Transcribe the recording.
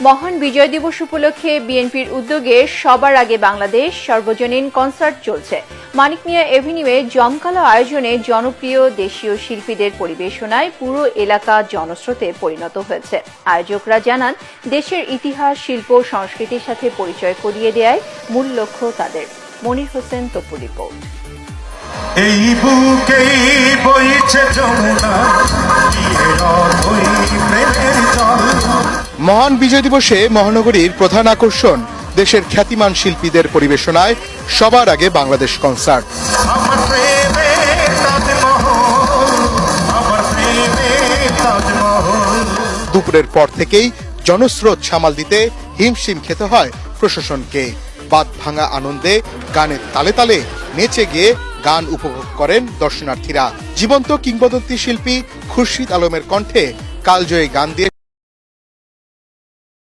মহান বিজয় দিবস উপলক্ষে বিএনপির উদ্যোগে সবার আগে বাংলাদেশ সর্বজনীন কনসার্ট চলছে। মানিক মিয়া এভিনিউয়ে জমকালো আয়োজনে জনপ্রিয় দেশীয় শিল্পীদের পরিবেশনায় পুরো এলাকা জনস্রোতে পরিণত হয়েছে। আয়োজকরা জানান, দেশের ইতিহাস, শিল্প, সংস্কৃতির সাথে পরিচয় করিয়ে দেয় মূল লক্ষ্য তাদের। মনির হোসেন তপু রিপোর্ট। এই বইছে মহান বিজয় দিবসে মহানগরীর প্রধান আকর্ষণ দেশের খ্যাতিমান শিল্পীদের পরিবেশনায় সবার আগে বাংলাদেশ কনসার্ট দুপুরের পর থেকেই জনস্রোত সামাল দিতে হিমশিম খেতে হয় প্রশাসনকে। বাদ ভাঙা আনন্দে গানের তালে তালে নেচে গিয়ে গান উপভোগ করেন দর্শনার্থীরা। জীবন্ত কিংবদন্তি শিল্পী খুরশিদ আলমের কণ্ঠে কালজয়ী গান দিয়ে